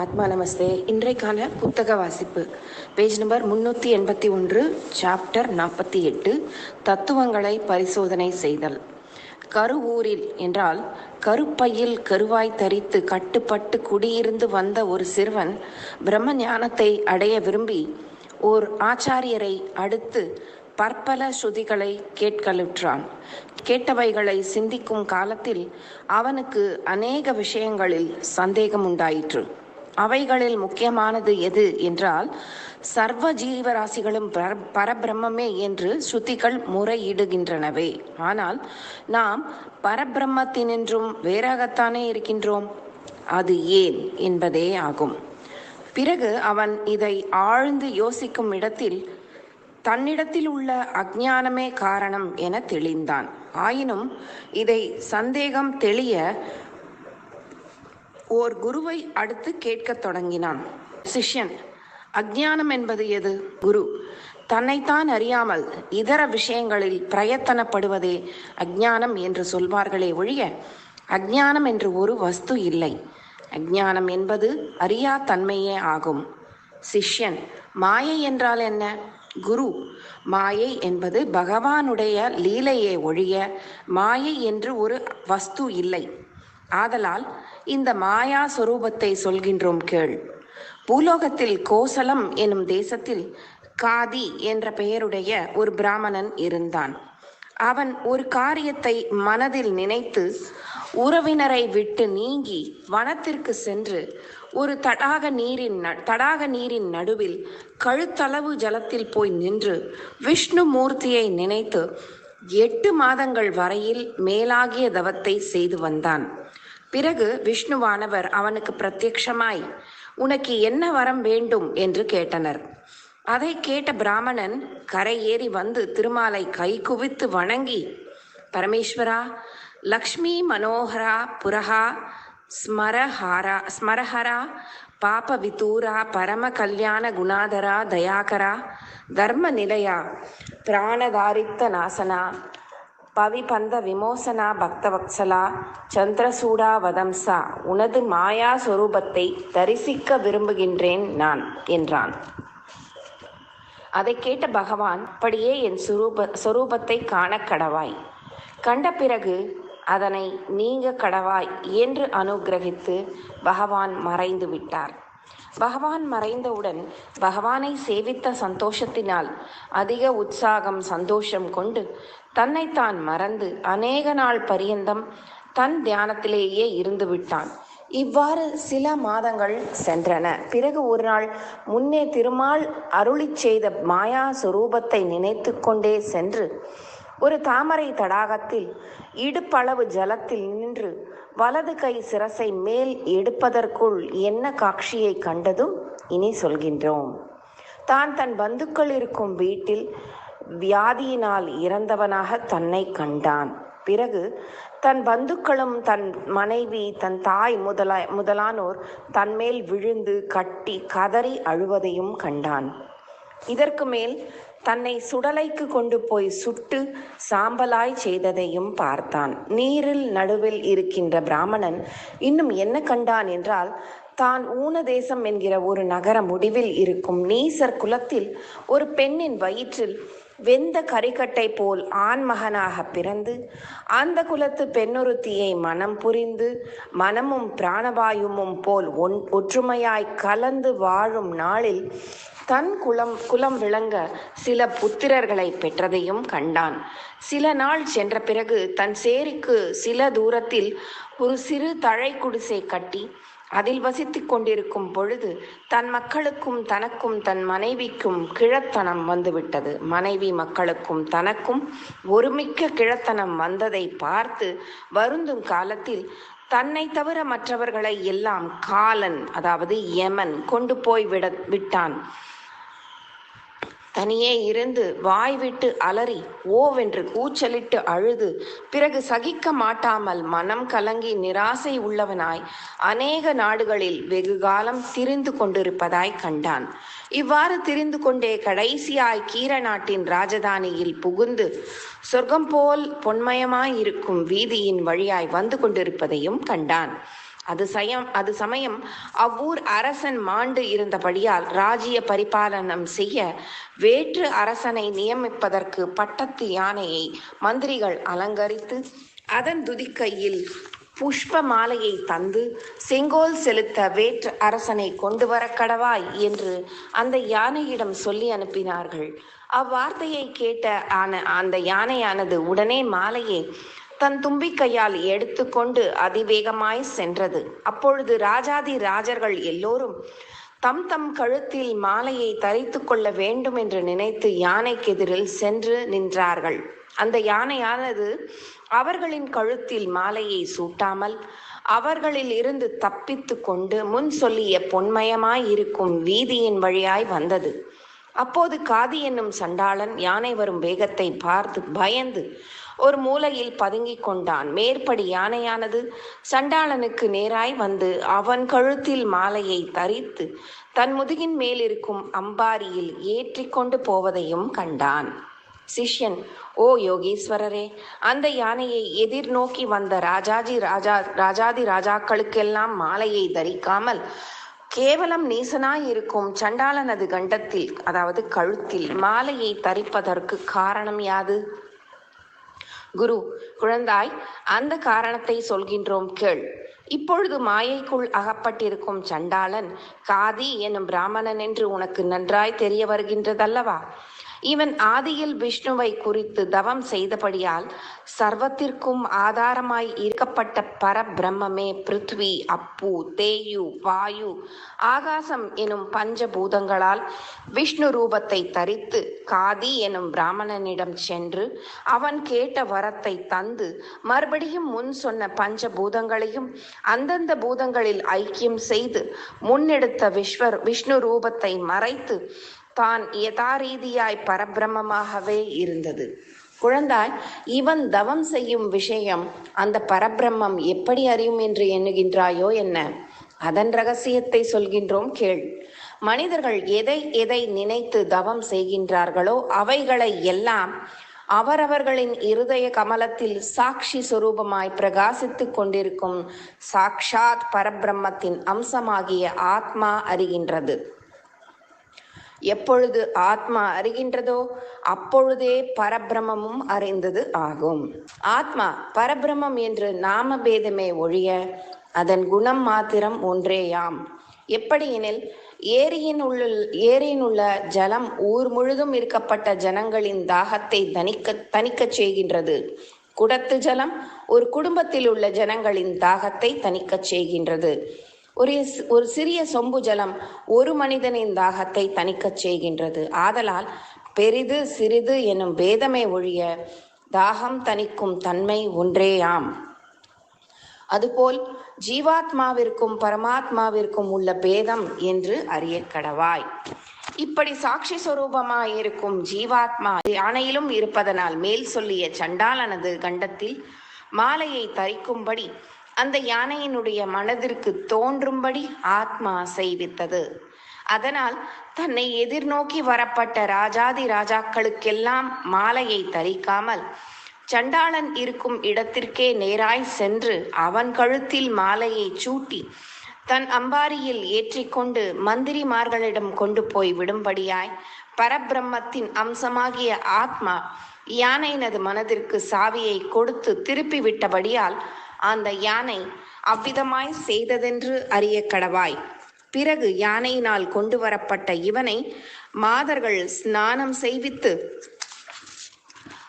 ஆத்மா நமஸ்தே இன்றைக்கான புத்தக வாசிப்பு. பேஜ் நம்பர் முன்னூற்றி எண்பத்தி ஒன்று சாப்டர் நாற்பத்தி எட்டு தத்துவங்களை பரிசோதனை செய்தல். கருவூரில் என்றால் கருப்பையில் கருவாய் தரித்து கட்டுப்பட்டு குடியிருந்து வந்த ஒரு சிறுவன் பிரம்ம ஞானத்தை அடைய விரும்பி ஓர் ஆச்சாரியரை அடுத்து பற்பல ஸ்ருதிகளை கேட்கலுற்றான். கேட்டவைகளை சிந்திக்கும் காலத்தில் அவனுக்கு அநேக விஷயங்களில் சந்தேகம் உண்டாயிற்று அவைகளில் முக்கியமானது எது என்றால் சர்வ ஜீவராசிகளும் பர பரபிரம்மே என்று ஸ்ருதிகள் முறையிடுகின்றனவே. ஆனால் நாம் பரபிரம்மத்தினின்றும் வேறாகத்தானே இருக்கின்றோம்? அது ஏன் என்பதே ஆகும். பிறகு அவன் இதை ஆழ்ந்து யோசிக்கும் இடத்தில் தன்னிடத்தில் உள்ள அஜ்ஞானமே காரணம் என தெளிந்தான். ஆயினும் இதை சந்தேகம் தெளிய ஓர் குருவை அடுத்து கேட்கத் தொடங்கினான். சிஷ்யன் அஜ்ஞானம் என்பது எது? குரு தன்னைத்தான் அறியாமல் இதர விஷயங்களில் பிரயத்தனப்படுவதே அஜ்ஞானம் என்று சொல்வார்களே ஒழிய அஜ்ஞானம் என்று ஒரு வஸ்து இல்லை. அஜ்ஞானம் என்பது அறியா தன்மையே ஆகும். சிஷ்யன் மாயை என்றால் என்ன? குரு மாயை என்பது பகவானுடைய லீலையே ஒழிய மாயை என்று ஒரு வஸ்து இல்லை. ஆதலால் இந்த மாயா சொரூபத்தை சொல்கின்றோம் கேள். பூலோகத்தில் கோசலம் எனும் தேசத்தில் காதி என்ற பெயருடைய ஒரு பிராமணன் இருந்தான். அவன் ஒரு காரியத்தை மனதில் நினைத்து உறவினரை விட்டு நீங்கி வனத்திற்கு சென்று ஒரு தடாக நீரின் தடாக நீரின் நடுவில் கழுத்தளவு ஜலத்தில் போய் நின்று விஷ்ணு மூர்த்தியை நினைத்து எட்டு மாதங்கள் வரையில் மேலாகிய தவத்தை செய்து வந்தான். பிறகு விஷ்ணுவானவர் அவனுக்கு பிரத்யக்ஷமாய் உனக்கு என்ன வரம் வேண்டும்? என்று கேட்டனர். அதை கேட்ட பிராமணன் கரை ஏறி வந்து திருமாலை கை குவித்து வணங்கி பரமேஸ்வரா லக்ஷ்மி மனோகரா புரஹா ஸ்மரஹாரா ஸ்மரஹரா பாப விதூரா பரம கல்யாண குணாதரா தயாகரா தர்ம நிலையா பிராணதாரித்த நாசனா பவிபந்த விமோசனா பக்தவத்சலா சந்திரசூடா வதம்சா உனது மாயா சொரூபத்தை தரிசிக்க விரும்புகின்றேன் நான் என்றான். அதை கேட்ட பகவான் அப்படியே என் சுரூப சொரூபத்தை காண கடவாய். கண்ட பிறகு அதனை நீங்க கடவாய் என்று அனுகிரகித்து பகவான் மறைந்து விட்டார் பகவான் மறைந்தவுடன் பகவானை சேவித்த சந்தோஷத்தினால் அதிக உற்சாகம் சந்தோஷம் கொண்டு தன்னைத்தான் மறந்து அநேக நாள் பரியந்தம் தன் தியானத்திலேயே இருந்து விட்டான் இவ்வாறு சில மாதங்கள் சென்றன. பிறகு ஒரு நாள் முன்னே திருமால் அருளி செய்த மாயா சுரூபத்தை நினைத்து கொண்டே சென்று ஒரு தாமரை தடாகத்தில் இடுப்பளவு ஜலத்தில் நின்று வலது கை சிரசை மேல் எடுப்பதற்குள் என்ன காட்சியை கண்டதும் இனி சொல்கின்றோம். தான் தன் பந்துக்கள் இருக்கும் வீட்டில் வியாதியினால் இறந்தவனாக தன்னை கண்டான். பிறகு தன் பந்துக்களும் தன் மனைவி தன் தாய் முதலா முதலானோர் தன்மேல் விழுந்து கட்டி கதறி அழுவதையும் கண்டான். இதற்கு மேல் தன்னை சுடலைக்கு கொண்டு போய் சுட்டு சாம்பலாய் செய்ததையும் பார்த்தான். நீரில் நடுவில் இருக்கின்ற பிராமணன் இன்னும் என்ன கண்டான் என்றால் தான் ஊனதேசம் என்கிற ஒரு நகர முடிவில் இருக்கும் நீசர் குலத்தில் ஒரு பெண்ணின் வயிற்றில் வெந்த கரிக்கட்டை போல் ஆண்மகனாக பிறந்து அந்த குலத்து பெண்ணொருத்தியை மனம் புரிந்து மனமும் பிராணவாயுமும் போல் ஒன் ஒற்றுமையாய் கலந்து வாழும் நாளில் தன் குலம் குலம் விளங்க சில புத்திரர்களை பெற்றதையும் கண்டான். சில நாள் சென்ற பிறகு தன் சேரிக்கு சில தூரத்தில் ஒரு சிறு தழை குடிசை கட்டி அதில் வசித்து கொண்டிருக்கும் பொழுது தன் மக்களுக்கும் தனக்கும் தன் மனைவிக்கும் கிழத்தனம் வந்துவிட்டது. மனைவி மக்களுக்கும் தனக்கும் ஒருமிக்க கிழத்தனம் வந்ததை பார்த்து வருந்தும் காலத்தில் தன்னை தவிர மற்றவர்களை எல்லாம் காலன் அதாவது யமன் கொண்டு போய் விட விட்டான். தனியே இருந்து வாய் விட்டு அலறி ஓவென்று கூச்சலிட்டு அழுது. பிறகு சகிக்க மாட்டாமல் மனம் கலங்கி நிராசை உள்ளவனாய் அநேக நாடுகளில் வெகு காலம் திரிந்து கொண்டிருப்பதாய் கண்டான். இவ்வாறு திரிந்து கொண்டே கடைசியாய் கீர நாட்டின் ராஜதானியில் புகுந்து சொர்க்கம் போல் பொன்மயமாய் இருக்கும் வீதியின் வழியாய் வந்து கொண்டிருப்பதையும் கண்டான். அது சயம் அது சமயம். அவ்வூர் அரசன் மாண்டு இருந்தபடியால் ராஜ்ய பரிபாலனம் செய்ய வேற்று அரசனை நியமிப்பதற்கு பட்டத்து யானையை மந்திரிகள் அலங்கரித்து அதன் துதிக்கையில் புஷ்ப மாலையை தந்து செங்கோல் செலுத்த வேற்று அரசனை கொண்டு வர கடவாய் என்று அந்த யானையிடம் சொல்லி அனுப்பினார்கள். அவ்வார்த்தையை கேட்ட ஆன அந்த யானையானது உடனே மாலையை தன் தும்பிக்கையால் எடுத்துக்கொண்டு அதிவேகமாய் சென்றது. அப்பொழுது ராஜாதி ராஜர்கள் எல்லோரும் தம் தம் கழுத்தில் மாலையை தரித்து கொள்ள வேண்டும் என்று நினைத்து யானைக்கு எதிரில் சென்று நின்றார்கள். அந்த யானையானது அவர்களின் கழுத்தில் மாலையை சூட்டாமல் அவர்களில் இருந்து தப்பித்து கொண்டு முன் சொல்லிய பொன்மயமாய் இருக்கும் வீதியின் வழியாய் வந்தது. அப்போது காதி என்னும் சண்டாளன் யானை வரும் வேகத்தை பார்த்து பயந்து ஒரு மூலையில் பதுங்கிக் கொண்டான். மேற்படி யானையானது சண்டாளனுக்கு நேராய் வந்து அவன் கழுத்தில் மாலையை தரித்து தன் முதுகின் மேல் இருக்கும் அம்பாரியில் ஏற்றிக்கொண்டு போவதையும் கண்டான். சிஷ்யன் ஓ யோகீஸ்வரரே அந்த யானையை எதிர்நோக்கி வந்த ராஜாஜி ராஜா ராஜாதி ராஜாக்களுக்கெல்லாம் மாலையை தரிக்காமல் கேவலம் நீசனாய் இருக்கும் சண்டாளனது கண்டத்தில் அதாவது கழுத்தில் மாலையை தரிப்பதற்கு காரணம் யாது? குரு குழந்தாய் அந்த காரணத்தை சொல்கின்றோம் கேள். இப்பொழுது மாயைக்குள் அகப்பட்டிருக்கும் சண்டாளன் காதி என்னும் பிராமணன் என்று உனக்கு நன்றாய் தெரிய வருகின்றதல்லவா? இவன் ஆதியில் விஷ்ணுவை குறித்து தவம் செய்தபடியால் சர்வத்திற்கும் ஆதாரமாய் இருக்கப்பட்ட பரபிரம்மே பிருத்வி அப்பு தேயு வாயு ஆகாசம் எனும் பஞ்சபூதங்களால் விஷ்ணு ரூபத்தை தரித்து காதி எனும் பிராமணனிடம் சென்று அவன் கேட்ட வரத்தை தந்து மறுபடியும் முன் சொன்ன பஞ்சபூதங்களையும் அந்தந்த பூதங்களில் ஐக்கியம் செய்து முன்னெடுத்த விஸ்வர் விஷ்ணு ரூபத்தை மறைத்து தான் யதாரீதியாய் பரபிரமமாகவே இருந்தது. குழந்தாய் இவன் தவம் செய்யும் விஷயம் அந்த பரபிரம்மம் எப்படி அறியும் என்று எண்ணுகின்றாயோ என்ன? அதன் ரகசியத்தை சொல்கின்றோம் கேள். மனிதர்கள் எதை எதை நினைத்து தவம் செய்கின்றார்களோ அவைகளை எல்லாம் அவரவர்களின் இருதய கமலத்தில் சாட்சி சுரூபமாய் பிரகாசித்துக் கொண்டிருக்கும் சாக்ஷாத் பரபிரம்மத்தின் அம்சமாகிய ஆத்மா அறிகின்றது. எப்பொழுது ஆத்மா அறிகின்றதோ அப்பொழுதே பரபிரமமும் அறிந்தது ஆகும். ஆத்மா பரபிரமம் என்று நாம பேதமே ஒழிய அதன் குணம் மாத்திரம் ஒன்றேயாம். எப்படியெனில் ஏரியின் உள்ள ஏரியின் உள்ள ஜலம் ஊர் முழுதும் இருக்கப்பட்ட ஜனங்களின் தாகத்தை தணிக்க தணிக்கச் செய்கின்றது. குடத்து ஜலம் ஒரு குடும்பத்தில் உள்ள ஜனங்களின் தாகத்தை தணிக்கச் செய்கின்றது. ஒரு ஒரு சிறிய சொம்பு ஜலம் ஒரு மனிதனின் தாகத்தை தணிக்கச் செய்கின்றது. ஆதலால் பெரிது சிறிது எனும் பேதமே ஒழிய தாகம் தணிக்கும் தன்மை ஒன்றேயாம். அதுபோல் ஜீவாத்மாவிற்கும் பரமாத்மாவிற்கும் உள்ள பேதம் என்று அறிய கடவாய். இப்படி சாட்சி சொரூபமாயிருக்கும் ஜீவாத்மா யானையிலும் இருப்பதனால் மேல் சொல்லிய சண்டாலனது கண்டத்தில் மாலையை தரிக்கும்படி அந்த யானையினுடைய மனதிற்கு தோன்றும்படி ஆத்மா செய்வித்தது அதனால் தன்னை எதிர்நோக்கி வரப்பட்ட ராஜாதி ராஜாக்களுக்கெல்லாம் மாலையை தரிக்காமல் சண்டாளன் இருக்கும் இடத்திற்கே நேராய் சென்று அவன் கழுத்தில் மாலையை சூட்டி தன் அம்பாரியில் ஏற்றிக்கொண்டு மந்திரிமார்களிடம் கொண்டு போய் விடும்படியாய் பரபிரம்மத்தின் அம்சமாகிய ஆத்மா யானையினது மனதிற்கு சாவியை கொடுத்து திருப்பி விட்டபடியால் அந்த யானை அவ்விதமாய் செய்ததென்று அறிய கடவாய். பிறகு யானையினால் கொண்டு வரப்பட்ட இவனை மாதர்கள் ஸ்நானம் செய்வித்து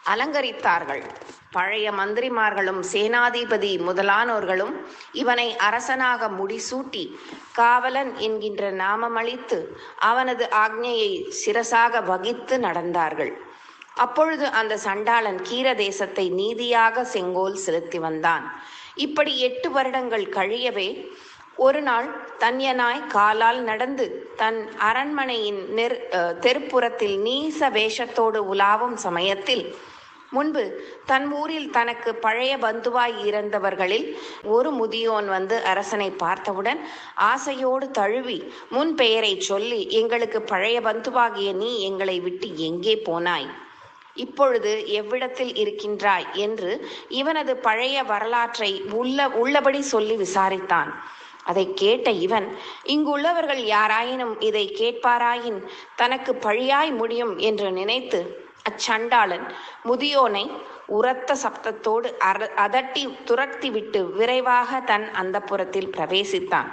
அலங்கரித்தார்கள். பழைய மந்திரிமார்களும் சேனாதிபதி முதலானோர்களும் இவனை அரசனாக முடிசூட்டி காவலன் என்கின்ற நாமமளித்து அவனது ஆக்ஞையை சிரசாக வகித்து நடந்தார்கள். அப்பொழுது அந்த சண்டாளன் கீர தேசத்தை நீதியாக செங்கோல் செலுத்தி வந்தான். இப்படி எட்டு வருடங்கள் கழியவே ஒரு நாள் தன்யனாய் காலால் நடந்து தன் அரண்மனையின் நெர் தெருப்புறத்தில் நீச வேஷத்தோடு உலாவும் சமயத்தில் முன்பு தன் ஊரில் தனக்கு பழைய பந்துவாய் இருந்தவர்களில் ஒரு முதியோன் வந்து அரசனை பார்த்தவுடன் ஆசையோடு தழுவி முன் பெயரை சொல்லி எங்களுக்கு பழைய பந்துவாகிய நீ எங்களை விட்டு எங்கே போனாய்? இப்பொழுது எவ்விடத்தில் இருக்கின்றாய்? என்று இவனது பழைய வரலாற்றை உள்ள உள்ளபடி சொல்லி விசாரித்தான். அதை கேட்ட இவன் இங்குள்ளவர்கள் யாராயினும் இதை கேட்பாராயின்? தனக்கு பழியாய் முடியும் என்று நினைத்து அச்சண்டாளன் முதியோனை உரத்த சப்தத்தோடு அர அதட்டி துரத்திவிட்டு விரைவாக தன் அந்தப்புறத்தில் பிரவேசித்தான்.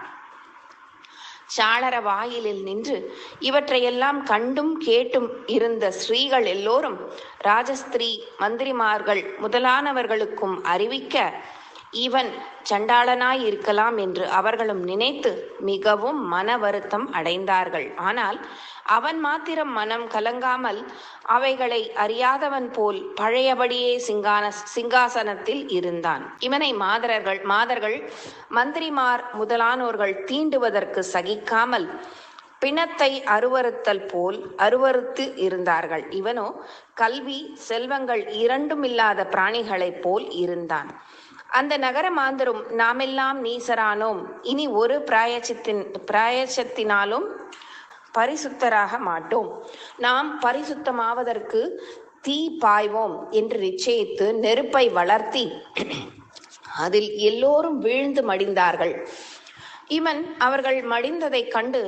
சாளர வாயிலில் நின்று இவற்றையெல்லாம் கண்டும் கேட்டும் இருந்த ஸ்ரீகள் எல்லோரும் ராஜஸ்திரீ மந்திரிமார்கள் முதலானவர்களுக்கும் அறிவிக்க இவன் சண்டாளனாய் இருக்கலாம் என்று அவர்களும் நினைத்து மிகவும் மன வருத்தம் அடைந்தார்கள். ஆனால் அவன் மாத்திரம் மனம் கலங்காமல் அவைகளை அறியாதவன் போல் பழையபடியே சிங்கான சிங்காசனத்தில் இருந்தான். இவனை மாதரர்கள் மாதர்கள் மந்திரிமார் முதலானோர்கள் தீண்டுவதற்கு சகிக்காமல் பிணத்தை அருவறுத்தல் போல் அருவறுத்து இருந்தார்கள். இவனோ கல்வி செல்வங்கள் இரண்டும் இல்லாத பிராணிகளைப் போல் இருந்தான். அந்த நகர மாந்தரும் நாமெல்லாம் நீசரானோம். இனி ஒரு பிராயச்சத்தின் பிராயச்சத்தினாலும் பரிசுத்தராக மாட்டோம். நாம் பரிசுத்தமாவதற்கு தீ பாய்வோம் என்று நிச்சயித்து நெருப்பை வளர்த்தி அதில் எல்லோரும் வீழ்ந்து மடிந்தார்கள். இவன் அவர்கள் மடிந்ததைக் கண்டு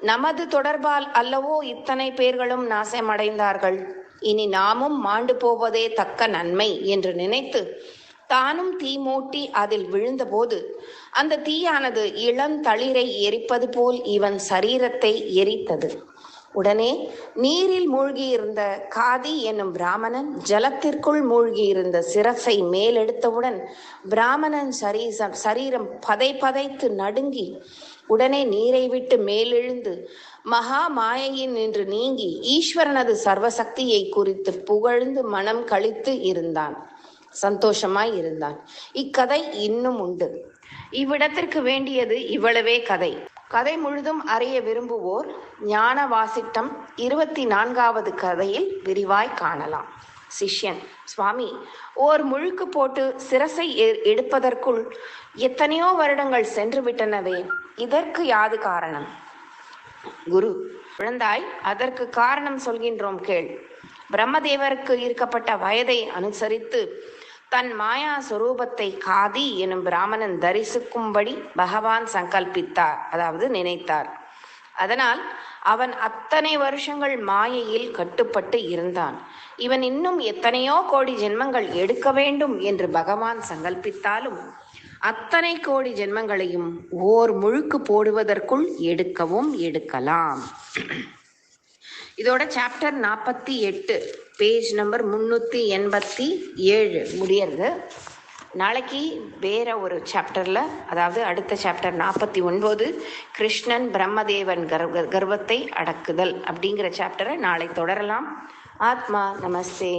நமது தொடர்பால் அல்லவோ இத்தனை பேர்களும் நாசமடைந்தார்கள். இனி நாமும் மாண்டு போவதே தக்க நன்மை என்று நினைத்து தானும் தீ மூட்டி அதில் விழுந்தபோது அந்த தீயானது இளம் தளிரை எரிப்பது போல் இவன் சரீரத்தை எரித்தது. உடனே நீரில் மூழ்கியிருந்த காதி என்னும் பிராமணன் ஜலத்திற்குள் மூழ்கியிருந்த சிரசை மேலெடுத்தவுடன் பிராமணன் சரீசம் சரீரம் பதை பதைத்து நடுங்கி உடனே நீரை விட்டு மேலெழுந்து மகா மாயையின் நின்று நீங்கி ஈஸ்வரனது சர்வசக்தியை குறித்து புகழ்ந்து மனம் கழித்து இருந்தான். சந்தோஷமாய் இருந்தான். இக்கதை இன்னும் உண்டு. இவ்விடத்திற்கு வேண்டியது இவ்வளவே கதை. கதை முழுதும் அறிய விரும்புவோர் ஞான வாசிட்டம் இருபத்தி நான்காவது கதையில் விரிவாய் காணலாம். சிஷ்யன் சுவாமி ஓர் முழுக்கு போட்டு சிரசை எடுப்பதற்குள் எத்தனையோ வருடங்கள் சென்று விட்டனவே இதற்கு யாது காரணம்? குரு குழந்தாய் அதற்கு காரணம் சொல்கின்றோம் கேள். பிரம்மதேவருக்கு இருக்கப்பட்ட வயதை அனுசரித்து தன் மாயா சுரூபத்தை காதி எனும் பிராமணன் தரிசிக்கும்படி பகவான் சங்கல்பித்தார் அதாவது நினைத்தார். அதனால் அவன் அத்தனை வருஷங்கள் மாயையில் கட்டுப்பட்டு இருந்தான். இவன் இன்னும் எத்தனையோ கோடி ஜென்மங்கள் எடுக்க வேண்டும் என்று பகவான் சங்கல்பித்தாலும் அத்தனை கோடி ஜென்மங்களையும் ஓர் முழுக்கு போடுவதற்குள் எடுக்கவும் எடுக்கலாம். இதோட சாப்டர் நாற்பத்தி எட்டு பேஜ் நம்பர் முந்நூற்றி எண்பத்தி ஏழு முடியறது. நாளைக்கு வேற ஒரு சாப்டரில் அதாவது அடுத்த சாப்டர் நாற்பத்தி ஒன்பது கிருஷ்ணன் பிரம்மதேவன் கர்வ கர்வத்தை அடக்குதல் அப்படிங்கிற சாப்டரை நாளை தொடரலாம். ஆத்மா நமஸ்தே.